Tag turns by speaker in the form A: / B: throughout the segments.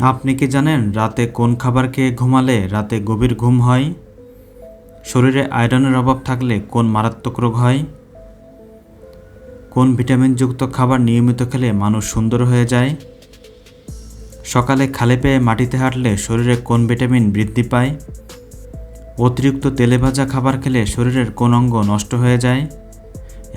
A: আপনি কি জানেন রাতে কোন খাবার খেয়ে ঘুমালে রাতে গভীর ঘুম হয়? শরীরে আয়রনের অভাব থাকলে কোন মারাত্মক রোগ হয়? কোন ভিটামিনযুক্ত খাবার নিয়মিত খেলে মানুষ সুন্দর হয়ে যায়? সকালে খালে পেয়ে মাটিতে হাঁটলে শরীরে কোন ভিটামিন বৃদ্ধি পায়? অতিরিক্ত তেলে ভাজা খাবার খেলে শরীরের কোন অঙ্গ নষ্ট হয়ে যায়?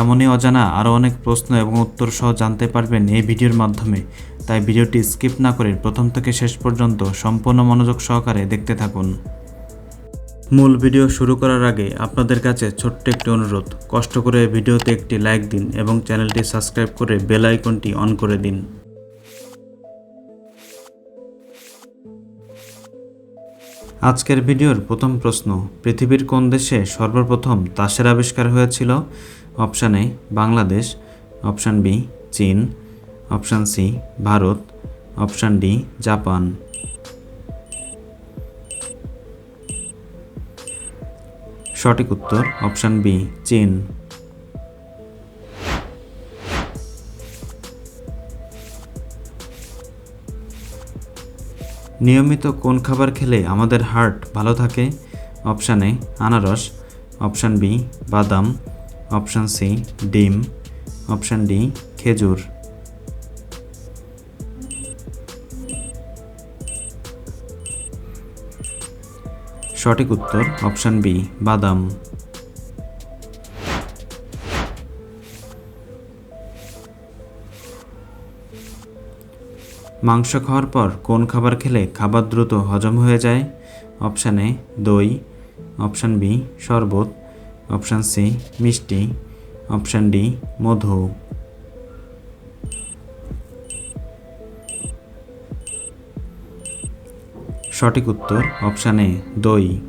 A: এমনই অজানা আরও অনেক প্রশ্ন এবং উত্তর সহ জানতে পারবেন এই ভিডিওর মাধ্যমে। তাই ভিডিওটি স্কিপ না করে প্রথম থেকে শেষ পর্যন্ত সম্পূর্ণ মনোযোগ সহকারে দেখতে থাকুন। মূল ভিডিও শুরু করার আগে আপনাদের কাছে ছোট্ট একটি অনুরোধ। কষ্ট করে ভিডিওতে একটি লাইক দিন এবং চ্যানেলটি সাবস্ক্রাইব করে বেল আইকনটি অন করে দিন। আজকের ভিডিওর প্রথম প্রশ্ন, পৃথিবীর কোন দেশে সর্বপ্রথম তাসের আবিষ্কার হয়েছিল? Option A Bangladesh, option B চীন, option C Bharat, option D Japan. সঠিক উত্তর অপশান বি চীন। নিয়মিত কোন খাবার খেলে আমাদের হার্ট ভালো থাকে? অপশান এ আনারস, অপশান বি বাদাম অপশান সি, ডিম। অপশান ডি, খেজুর। সঠিক উত্তর অপশান বি, বাদাম। মাংস খাওয়ার পর কোন খাবার খেলে খাবার দ্রুত হজম হয়ে যায়? অপশান দই। অপশান বি, শরবত। অপশান সি, মিষ্টি। অপশান ডি, মধু। সঠিক উত্তর, অপশান এ, দই।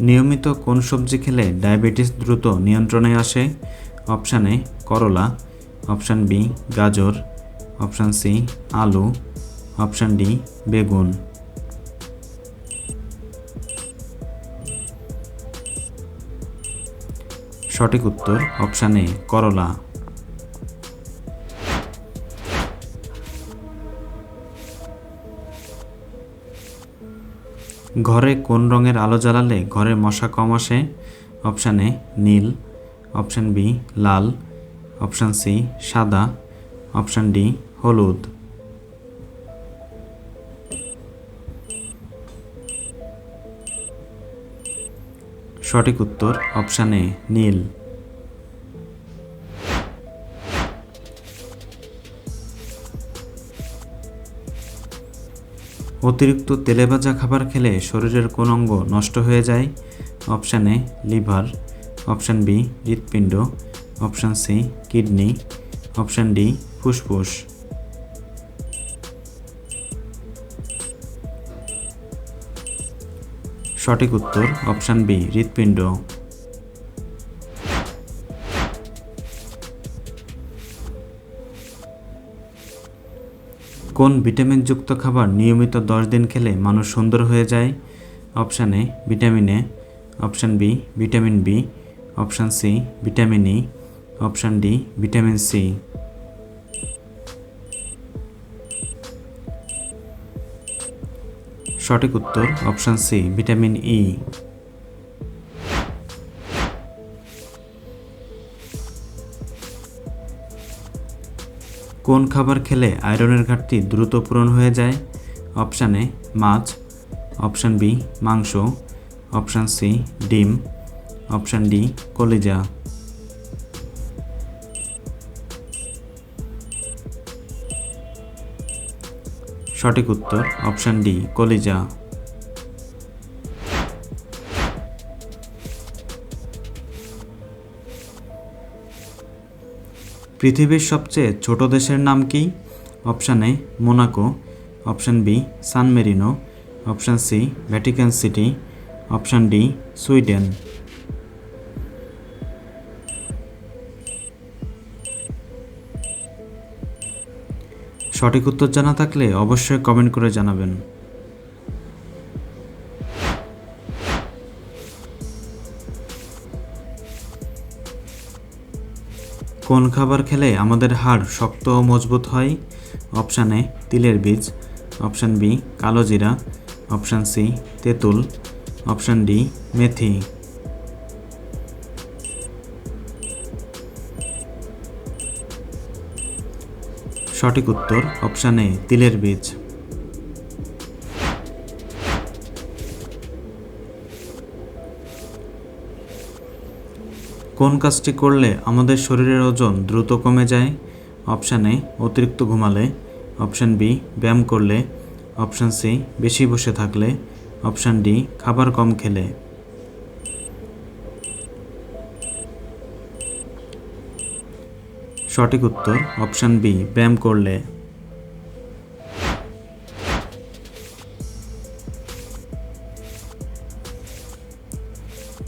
A: নিয়মিত কোন সবজি খেলে ডায়াবেটিস দ্রুত নিয়ন্ত্রণে আসে? অপশান এ, করলা। অপশান বি, গাজর। অপশান সি, আলু। অপশান ডি, বেগুন। সঠিক উত্তর অপশান এ, করলা। ঘরে কোন রঙের আলো জ্বালালে ঘরে মশা কম আসে? অপশান এ, নীল। অপশান বি, লাল। অপশান সি, সাদা। অপশান ডি, হলুদ। সঠিক উত্তর অপশান এ নীল। অতিরিক্ত তেলে ভাজা খাবার খেলে শরীরের কোন অঙ্গ নষ্ট হয়ে যায়? Option A liver option B হৃৎপিণ্ড। Option C kidney option D ফুসফুস। সঠিক উত্তর, অপশান বি, হৃৎপিণ্ড। কোন ভিটামিনযুক্ত খাবার নিয়মিত দশ দিন খেলে মানুষ সুন্দর হয়ে যায়? Option A, vitamin A. Option B, vitamin B. Option C, vitamin E. Option D, vitamin C. সঠিক উত্তর, অপশান সি, ভিটামিন ই কোন খাবার খেলে আয়রনের ঘাটতি দ্রুত পূরণ হয়ে যায়? অপশান এ, মাছ। অপশান বি, মাংস। অপশান সি, ডিম। অপশান ডি, কলিজা। সঠিক উত্তর অপশান ডি কলিজা। পৃথিবীর সবচেয়ে ছোট দেশের নাম কি? Option A Monaco option B San Marino option C Vatican City option D Sweden সঠিক উত্তর জানা থাকলে অবশ্যই কমেন্ট করে জানাবেন। কোন খাবার খেলে আমাদের হাড় শক্ত ও মজবুত হয়? অপশান এ তিলের বীজ। অপশান বি কালো জিরা। অপশান সি তেঁতুল। অপশান ডি মেথি। সঠিক উত্তর অপশান এ তিলের বীজ। কোন কাজটি করলে আমাদের শরীরের ওজন দ্রুত কমে যায়? অপশান এ অতিরিক্ত ঘুমালে। অপশান বি ব্যায়াম করলে। অপশান সি বেশি বসে থাকলে। অপশান ডি খাবার কম খেলে। সঠিক উত্তর, অপশান বি, ব্যায়াম করলে।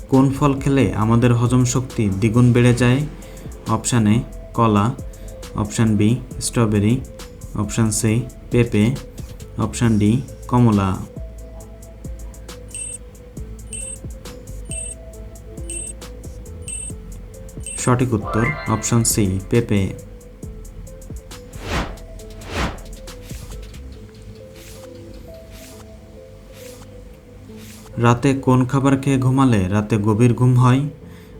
A: কোন ফল খেলে আমাদের হজম শক্তি দ্বিগুণ বেড়ে যায়? অপশান এ, কলা। Option B, strawberry. Option C, পেঁপে। অপশান ডি, কমলা। সঠিক উত্তর, অপশন সি, পেঁপে। রাতে কোন খাবার খেয়ে ঘুমালে রাতে গভীর ঘুম হয়?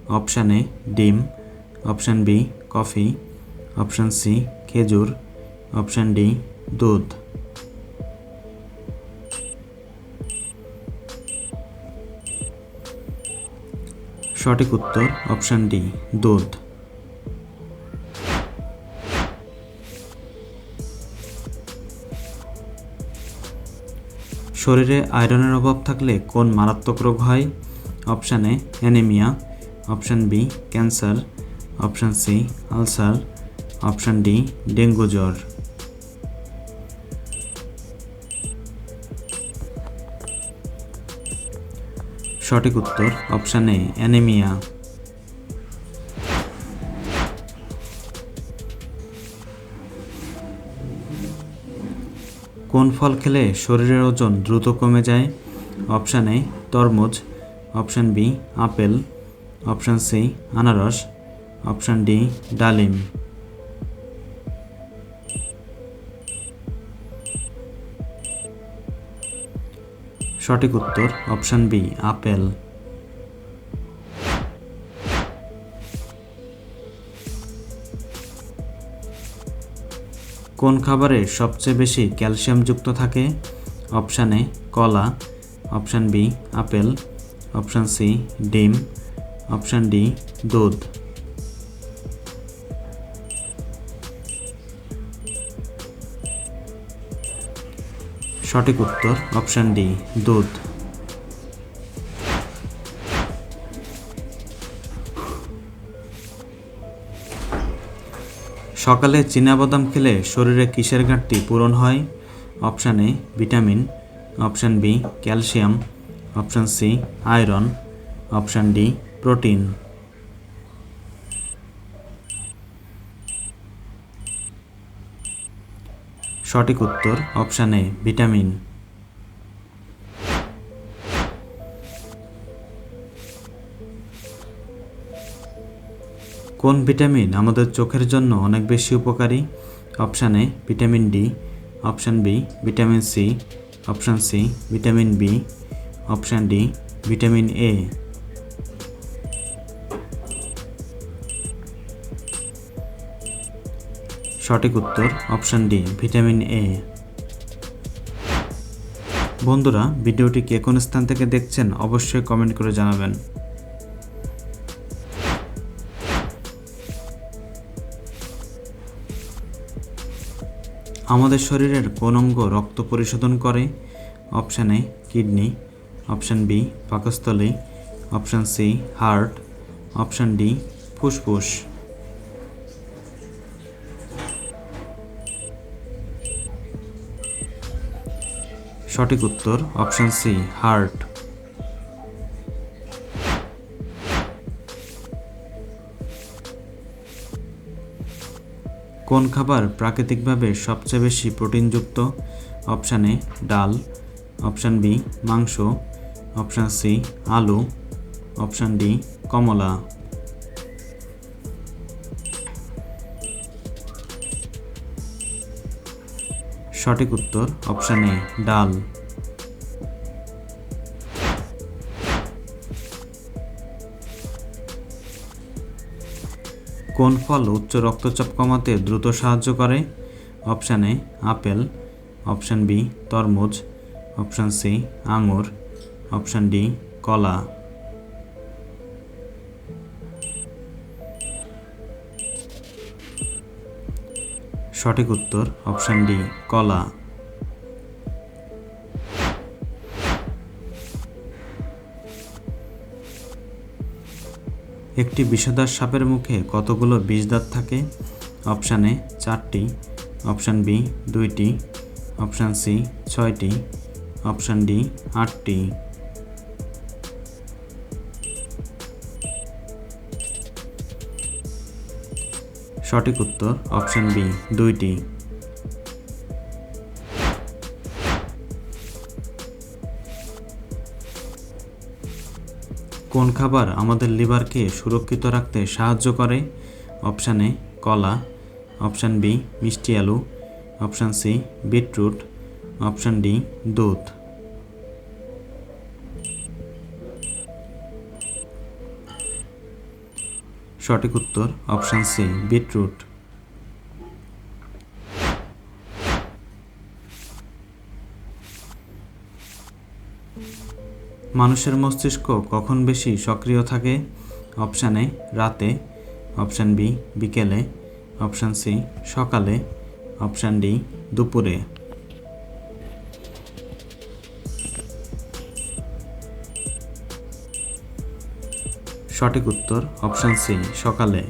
A: অপশান এ, ডিম। Option B, coffee. Option C, খেজুর। অপশান ডি, দুধ। সঠিক উত্তর অপশান ডি দুধ। শরীরে আয়রনের অভাব থাকলে কোন মারাত্মক রোগ হয়? Option A anaemia option B cancer option C ulcer option D dengue জ্বর। সঠিক উত্তর অপশান এ অ্যানিমিয়া কোন ফল খেলে শরীরের ওজন দ্রুত কমে যায়? অপশান এ তরমুজ. Option B apple. Option C আনারস. অপশান ডি ডালিম। সঠিক উত্তর, অপশান বি, আপেল। কোন খাবারে সবচেয়ে বেশি ক্যালসিয়াম যুক্ত থাকে? অপশান এ, কলা। Option B, apple. Option C, ডিম। অপশান ডি, দুধ। সঠিক উত্তর অপশান ডি দুধ। সকালে বাদাম খেলে শরীরে কিসের ঘাটতি পূরণ হয়? Option A vitamin option B calcium option C iron option D protein সঠিক উত্তর অপশান এ ভিটামিন কোন ভিটামিন আমাদের চোখের জন্য অনেক বেশি উপকারী? Option A vitamin D option B vitamin C option C vitamin B option D vitamin A সঠিক উত্তর, অপশান ডি, ভিটামিন এ। বন্ধুরা, ভিডিওটি কে কোন স্থান থেকে দেখছেন অবশ্যই কমেন্ট করে জানাবেন। আমাদের শরীরের কোন অঙ্গ রক্ত পরিশোধন করে? Option A, kidney. Option B, পাকস্থলী। Option C, heart. Option D, ফুসফুস। সঠিক উত্তর, অপশান সি, হার্ট। কোন খাবার প্রাকৃতিকভাবে সবচেয়ে বেশি প্রোটিনযুক্ত? অপশান এ, ডাল। অপশান বি, মাংস। অপশান সি, আলু। অপশান ডি, কমলা। সঠিক উত্তর অপশান এ ডাল। কোন ফল উচ্চ রক্তচাপ কমাতে দ্রুত সাহায্য করে? Option A apple. Option B তরমুজ। অপশান সি আঙুর। অপশান ডি কলা। সঠিক উত্তর অপশান ডি কলা। একটি বিষদার সাপের মুখে কতগুলো বিষদাঁত থাকে? অপশান এ চারটি। অপশান বি দুইটি। অপশান সি ছয়টি। অপশান ডি আটটি। সঠিক উত্তর অপশান বি, দুইটি। কোন খাবার আমাদের লিভারকে সুরক্ষিত রাখতে সাহায্য করে? অপশান কলা। অপশান বি, মিষ্টি আলু। Option C, beetroot. Option D, দুধ। সঠিক উত্তর, অপশান সি, বিটরুট। মানুষের মস্তিষ্ক কখন বেশি সক্রিয় থাকে? অপশান এ, রাতে। অপশান বি, বিকেলে। অপশান সি, সকালে। অপশান ডি, দুপুরে। সঠিক উত্তর, অপশান সি, সকালে।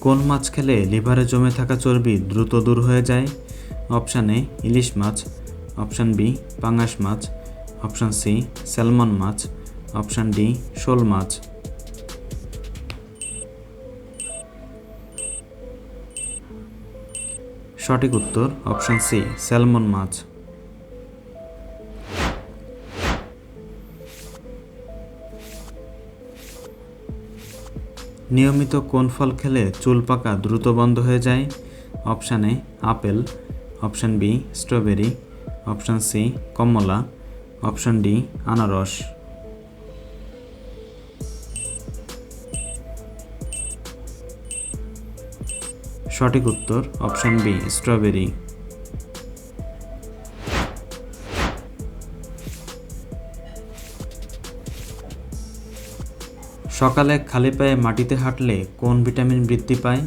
A: কোন মাছ খেলে লিভারে জমে থাকা চর্বি দ্রুত দূর হয়ে যায়? অপশান এ, ইলিশ মাছ। অপশান বি, পাঙাশ মাছ। অপশান সি, স্যালমন মাছ। অপশান ডি, শোল মাছ। সঠিক উত্তর, অপশান সি স্যালমন মাছ। নিয়মিত কোন ফল খেলে চুল পাকা দ্রুত বন্ধ হয়ে যায়? Option A, apple. Option B, strawberry. Option C, Kamala. Option D, আনারস। সঠিক উত্তর অপশান বি স্ট্রবেরি সকালে খালি পায়ে মাটিতে হাঁটলে কোন ভিটামিন বৃদ্ধি পায়?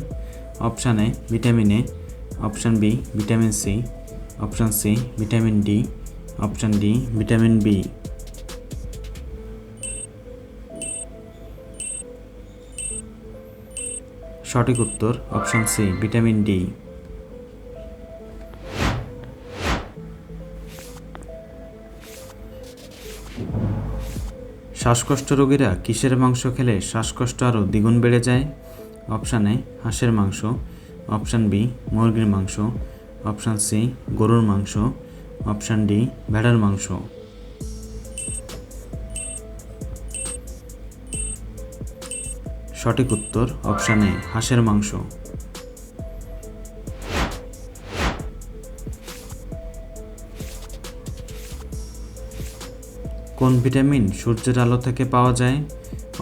A: Option A vitamin A option B vitamin C option C vitamin D option D vitamin B সঠিক উত্তর, অপশান সি, ভিটামিন ডি। শ্বাসকষ্ট রোগীরা কিসের মাংস খেলে শ্বাসকষ্ট আরও দ্বিগুণ বেড়ে যায়? অপশান এ, হাঁসের মাংস। অপশান বি, মুরগির মাংস। অপশান সি, গরুর মাংস। অপশান ডি, ভেড়ার মাংস। সঠিক উত্তর, অপশান এ, হাঁসের মাংস। কোন ভিটামিন সূর্যের আলো থেকে পাওয়া যায়?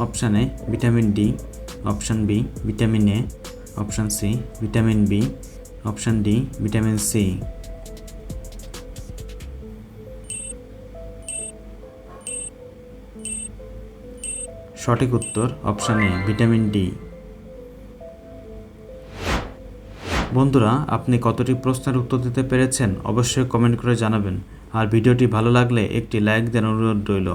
A: Option A, vitamin D, option B, vitamin A, option C, vitamin B, option D, vitamin C. সঠিক উত্তর অপশান এ, ভিটামিন ডি। বন্ধুরা, আপনি কতটি প্রশ্নের উত্তর দিতে পেরেছেন অবশ্যই কমেন্ট করে জানাবেন। আর ভিডিওটি ভালো লাগলে একটি লাইক দেন অনুরোধ রইল।